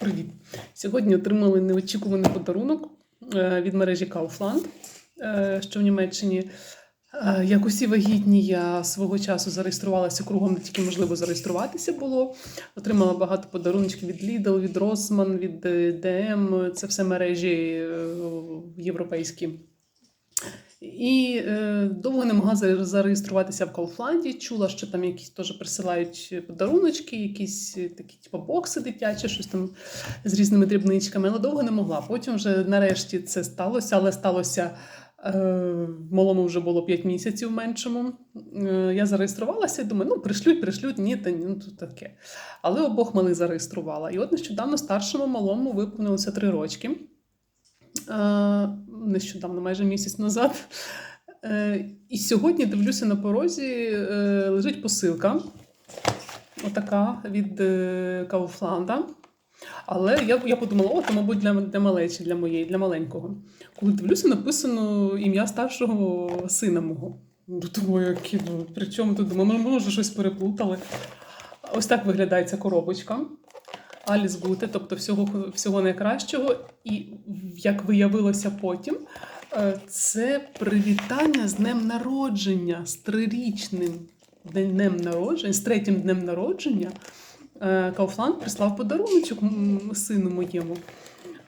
Привіт! Сьогодні отримали неочікуваний подарунок е, від мережі Kaufland, е, що в Німеччині. Е, Як усі вагітні, я свого часу зареєструвалася кругом, не тільки можливо зареєструватися було. Отримала багато подарунків від Lidl, від Rossmann, від DM. Це все мережі європейські. І е, довго не могла зареєструватися в Кауфланді. Чула, що там якісь теж присилають подаруночки, якісь е, такі, типу, бокси дитячі, щось там з різними дрібничками, але довго не могла. Потім вже нарешті це сталося, але сталося. е, Малому вже було 5 місяців меншому. Е, Я зареєструвалася і думаю, ну пришлють, пришлють, ні, та ні, ну тут таке. Але обох малих зареєструвала. І от нещодавно старшому малому виповнилося 3 рочки. Е, Нещодавно, майже місяць назад. Е, І сьогодні дивлюся на порозі, е, лежить посилка. Отака від Кауфланда. Але я, я подумала, о, то, мабуть, для, для малечі, для моєї, для маленького. Коли дивлюся, написано ім'я старшого сина мого. Думаю, які, ну, при чому тут думаю, може, щось переплутали. Ось так виглядає ця коробочка. Аліс Гуте, тобто всього, всього найкращого. І як виявилося потім, е, це привітання з днем народження, з трирічним днем народження, з третім днем народження. Е, Кауфланд прислав подаруночок сину моєму.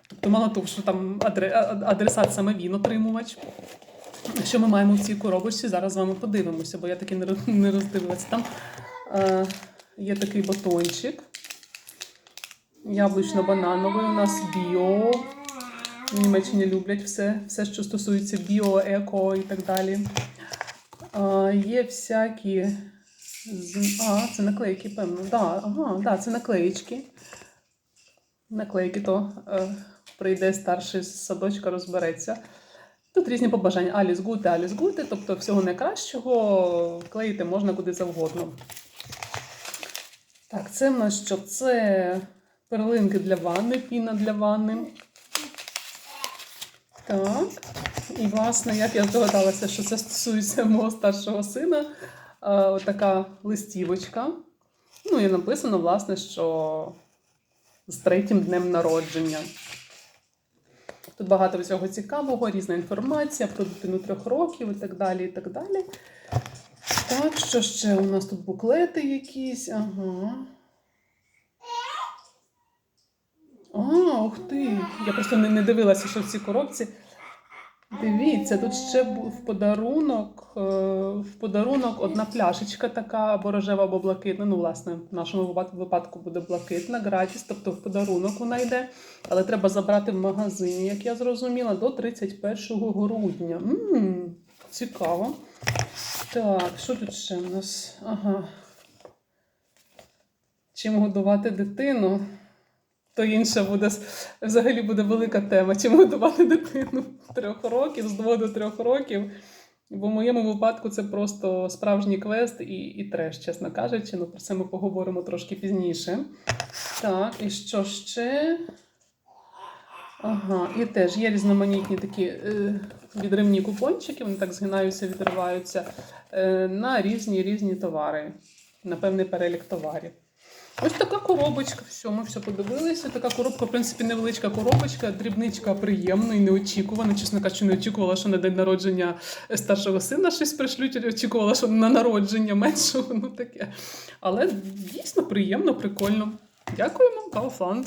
Тобто, мало того, що там адресат саме він отримувач. Що ми маємо в цій коробочці, зараз з вами подивимося, бо я таки не роздивилася. Там е, є такий батончик. Яблучно-банановий у нас біо. В Німеччині люблять все, все, що стосується біо, еко і так далі. А, є всякі. А, це наклейки, певно. Да, ага, да, це наклеїчки. Наклейки то е, прийде старший з садочка, розбереться. Тут різні побажання. Аліс гуте, аліс гуте, тобто всього найкращого клеїти можна куди завгодно. Так, це в нас що? Це перлинки для ванни, піна для ванни. Так. І, власне, як я здогадалася, що це стосується мого старшого сина, е, отака листівочка. Ну, і написано, власне, що з третім днем народження. Тут багато всього цікавого, різна інформація про дитину трьох років і так далі. і так далі. Так, що ще у нас тут буклети якісь? Ага. А, ух ти! Я просто не, не дивилася, що в цій коробці. Дивіться, тут ще в подарунок, е, в подарунок одна пляшечка така, або рожева, або блакитна. Ну, власне, в нашому випадку буде блакитна, гратіс, тобто в подарунок вона йде. Але треба забрати в магазині, як я зрозуміла, до 31 грудня. м цікаво. Так, що тут ще у нас? Ага. Чим годувати дитину? То інше буде взагалі буде велика тема. Чим годувати дитину трьох років, з двох до трьох років. Бо в моєму випадку це просто справжній квест і, і треш, чесно кажучи. Ну, про це ми поговоримо трошки пізніше. Так, і що ще? Ага, і теж є різноманітні такі е, відривні купончики, вони так згинаються, відриваються е, на різні різні товари, на певний перелік товарів. Ось така коробочка. Все, ми все подивилися. Така коробка, в принципі, невеличка коробочка, дрібничка приємна і неочікувана. Чесно кажучи, не очікувала, що на день народження старшого сина щось пришлють. Очікувала, що на народження меншого, ну таке. Але дійсно приємно, прикольно. Дякуємо, Kaufland.